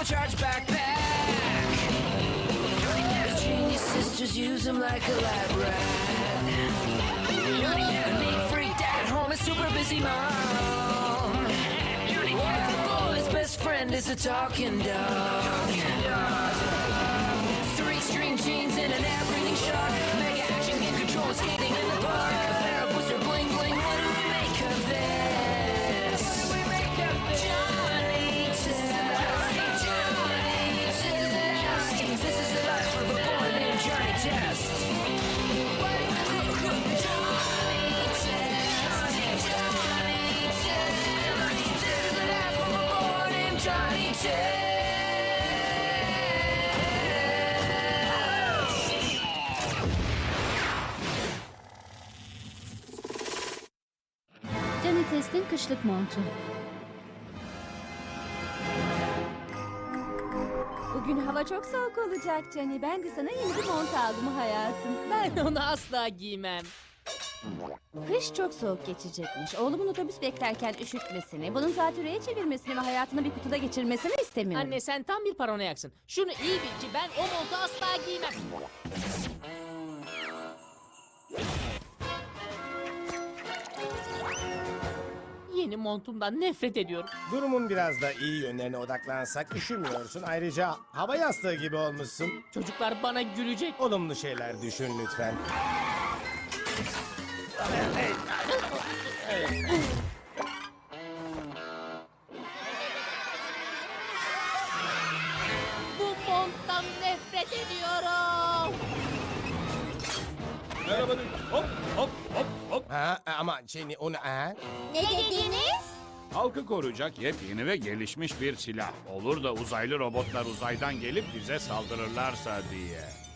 turbocharged backpack. The genius sisters use him like a lab rat. A neat freak dad at home, a super busy mom. Oh, his best friend is a talking dog. Test'in kışlık montu. Bugün hava çok soğuk olacak Cani. Ben de sana yeni bir mont aldım hayatım. Ben onu asla giymem. Kış çok soğuk geçecekmiş. Oğlumun otobüs beklerken üşütmesini, bunun zatürreye çevirmesini ve hayatını bir kutuda geçirmesini istemiyorum. Anne sen tam bir paranoyaksın. Şunu iyi bil ki ben o montu asla giymem. Yeni montumdan nefret ediyorum. Durumun biraz da iyi yönlerine odaklansak üşümüyorsun. Ayrıca hava yastığı gibi olmuşsun. Çocuklar bana gülecek. Olumlu şeyler düşün lütfen. Bu monttan nefret ediyorum. Merhaba Hop hop hop hop. Ha ama şey onu ha? Ne dediniz? Halkı koruyacak yepyeni ve gelişmiş bir silah. Olur da uzaylı robotlar uzaydan gelip bize saldırırlarsa diye.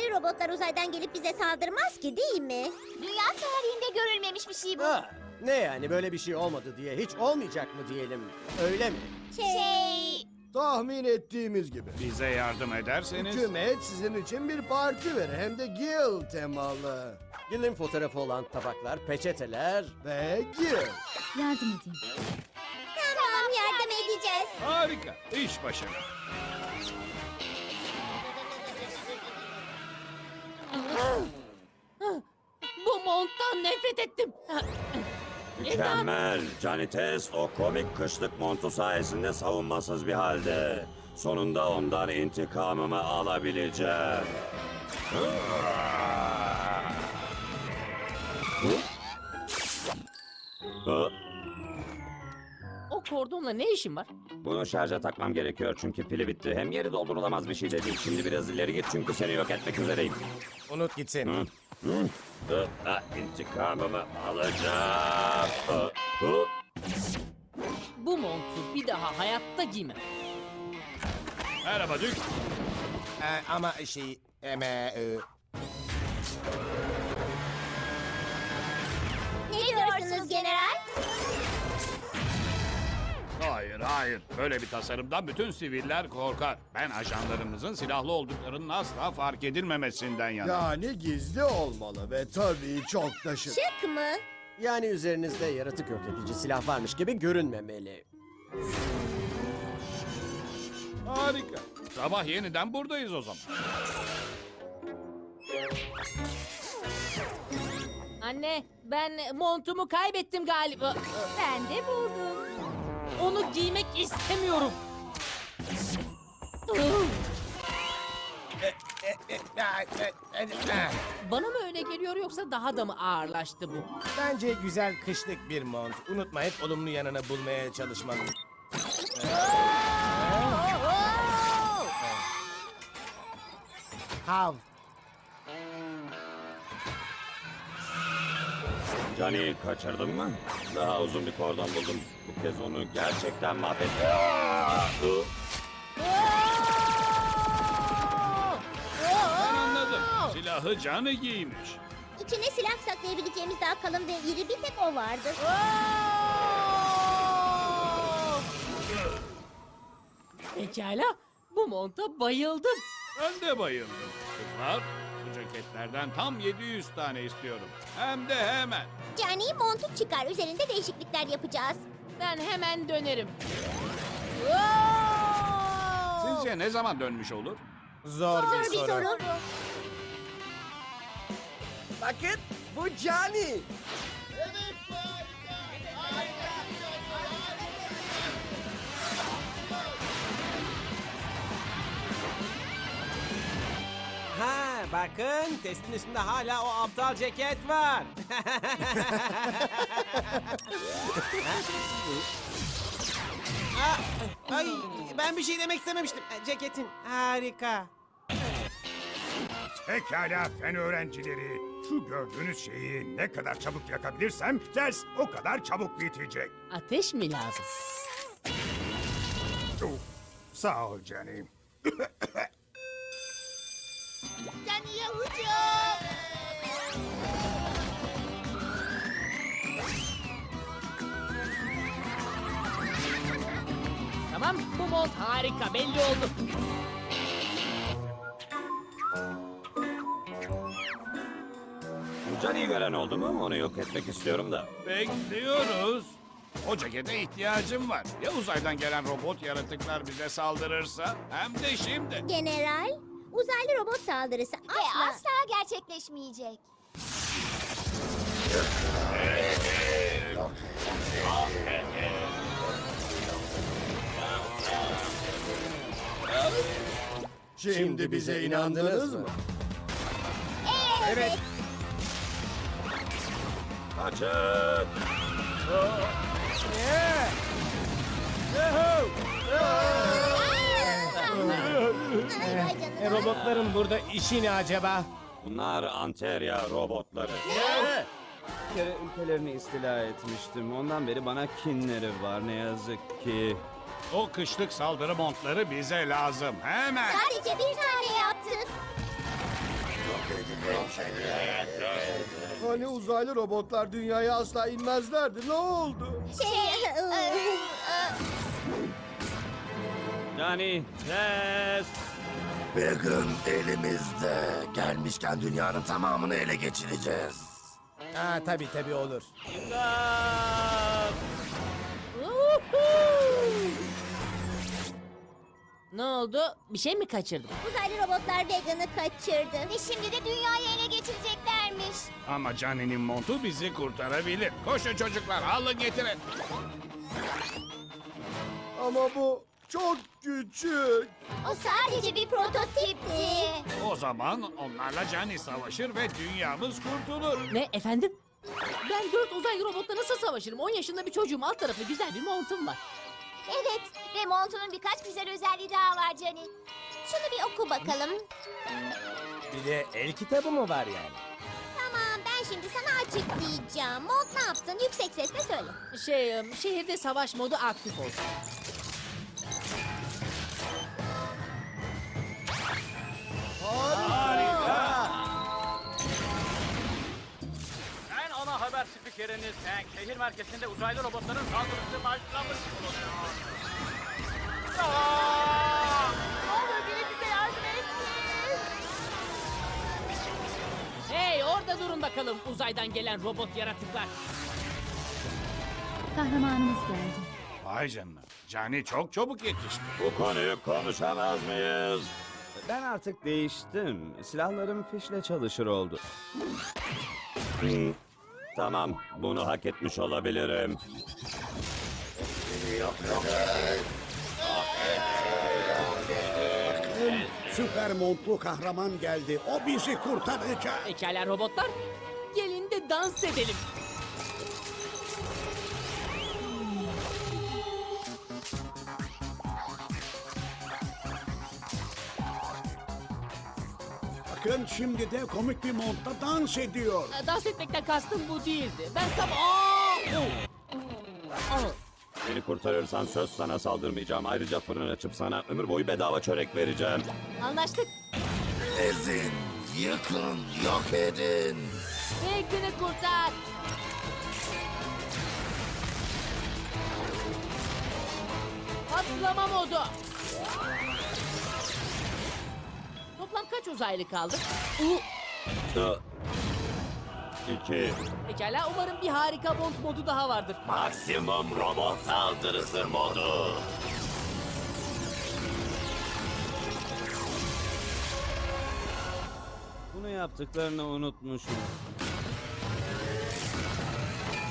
Uzaylı robotlar uzaydan gelip bize saldırmaz ki değil mi? Dünya tarihinde görülmemiş bir şey bu. Ha, ne yani böyle bir şey olmadı diye hiç olmayacak mı diyelim? Öyle mi? Şey... Tahmin ettiğimiz gibi. Bize yardım ederseniz... Hükümet sizin için bir parti verir hem de Gil temalı. Gil'in fotoğrafı olan tabaklar, peçeteler. Ve Gil. Yardım edeyim. Tamam yardım edeceğiz. Harika. İş başına. Bu monttan nefret ettim. Mükemmel. Test o komik kışlık montu sayesinde savunmasız bir halde. Sonunda ondan intikamımı alabileceğim. Hı? Kordonla ne işin var? Bunu şarja takmam gerekiyor çünkü pili bitti. Hem yeri doldurulamaz bir şey de değil. Şimdi biraz ileri git çünkü seni yok etmek üzereyim. Unut gitsin. Hı? Hı? Hı? Ha, intikamımı alacağım. Hı? Hı? Bu montu bir daha hayatta giymem. Merhaba Dük. Ha, ama şey eme e, Hayır hayır. Böyle bir tasarımdan bütün siviller korkar. Ben ajanlarımızın silahlı olduklarının asla fark edilmemesinden yanayım. Yani gizli olmalı ve tabii çok da şık. Şık mı? Yani üzerinizde yaratık yok edici silah varmış gibi görünmemeli. Harika. Sabah yeniden buradayız o zaman. Anne ben montumu kaybettim galiba. Ben de buldum. Onu giymek istemiyorum. Bana mı öyle geliyor yoksa daha da mı ağırlaştı bu? Bence güzel kışlık bir mont. Unutma hep olumlu yanını bulmaya çalışmalı. Hav. Johnny'yi kaçırdın mı? Daha uzun bir kordon buldum. Bu kez onu gerçekten mahvettim. Aa! Hı? Ben anladım. Silahı canı giymiş. İçine silah saklayabileceğimiz daha kalın ve iri bir tek o vardır. Pekala bu monta bayıldım. Ben de bayıldım. Kızlar, bu ceketlerden tam 700 tane istiyorum. Hem de hemen. Cani montu çıkar. Üzerinde değişiklikler yapacağız. Ben hemen dönerim. Oo! Sizce ne zaman dönmüş olur? Zor, Zor bir bir soru. soru. Bakın bu Johnny. Ha bakın testin üstünde hala o aptal ceket var. Ha, Ay ben bir şey demek istememiştim. Ceketin harika. Pekala fen öğrencileri. Şu gördüğünüz şeyi ne kadar çabuk yakabilirsem ders o kadar çabuk bitecek. Ateş mi lazım? Oh, Sağ ol canım. Tamam bu mont harika belli oldu. Johnny'yi gören oldu mu? Onu yok etmek istiyorum da. Bekliyoruz. O cekete ihtiyacım var. Ya uzaydan gelen robot yaratıklar bize saldırırsa? Hem de şimdi. General, uzaylı robot saldırısı asla... asla gerçekleşmeyecek. Şimdi bize inandınız mı? Evet. Kaçın! Ay canına. E, robotların burada işi ne acaba? Bunlar Anterya robotları. Bir kere ülkelerini istila etmiştim. Ondan beri bana kinleri var ne yazık ki. O kışlık saldırı montları bize lazım. Hemen. Sadece bir tane yaptık. Hani uzaylı robotlar dünyaya asla inmezlerdi. Ne oldu? Şey... Yani test. Vegan elimizde. Gelmişken dünyanın tamamını ele geçireceğiz. Ha tabii tabii olur. Ne oldu? Bir şey mi kaçırdım? Uzaylı robotlar Vegan'ı kaçırdı. Ve şimdi de dünyayı ele geçireceklermiş. Ama Johnny'nin montu bizi kurtarabilir. Koşun çocuklar alın getirin. Ama bu çok küçük. O sadece bir prototipti. O zaman onlarla Johnny savaşır ve dünyamız kurtulur. Ne efendim? Ben dört uzaylı robotla nasıl savaşırım? 10 yaşında bir çocuğum alt tarafı güzel bir montum var. Evet ve montunun birkaç güzel özelliği daha var Cani. Şunu bir oku bakalım. Bir de el kitabı mı var yani? Tamam ben şimdi sana açıklayacağım. Mont ne yapsın yüksek sesle söyle. Şey, em, şehirde savaş modu aktif olsun. Ben haber spikeriniz Hank. Şehir merkezinde uzaylı robotların saldırısı başlamış bulunuyor. Olur biri bize yardım etsin. Hey orada durun bakalım uzaydan gelen robot yaratıklar. Kahramanımız geldi. Vay canına. Johnny çok çabuk yetişti. Bu konuyu konuşamaz mıyız? Ben artık değiştim. Silahlarım fişle çalışır oldu. Tamam, bunu hak etmiş olabilirim. Süper montlu kahraman geldi. O bizi kurtaracak. Pekala robotlar. Gelin de dans edelim. Bakın şimdi de komik bir montta dans ediyor. Ee, Dans etmekten kastım bu değildi. Ben tam... Aa! Aa! Beni kurtarırsan söz sana saldırmayacağım. Ayrıca fırın açıp sana ömür boyu bedava çörek vereceğim. Anlaştık. Ezin, yıkın, yok edin. Ve günü kurtar. Patlama modu. uzaylı kaldık. U İki. Pekala umarım bir harika Bond modu daha vardır. Maksimum robot saldırısı modu. Bunu yaptıklarını unutmuşum.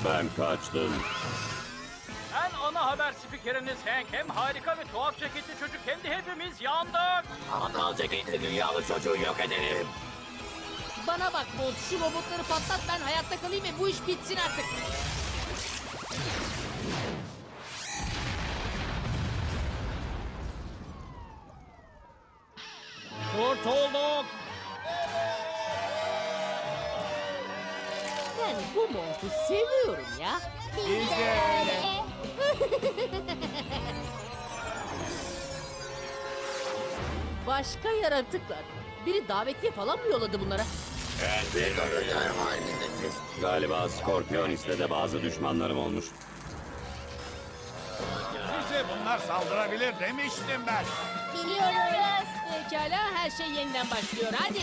Ben kaçtım. Ana haber spikeriniz Hank. Hem harika ve tuhaf ceketli çocuk hem de hepimiz yandık. Aptal ceketli dünyalı çocuğu yok edelim. Bana bak Bolt şu robotları patlat ben hayatta kalayım ve bu iş bitsin artık. Kurtulduk. Ben bu montu seviyorum ya. Biz de öyle. Başka yaratıklar. Biri davetiye falan mı yolladı bunlara? Galiba Scorpionis'te de bazı düşmanlarım olmuş. Size bunlar saldırabilir demiştim ben. Biliyoruz. Pekala her şey yeniden başlıyor hadi.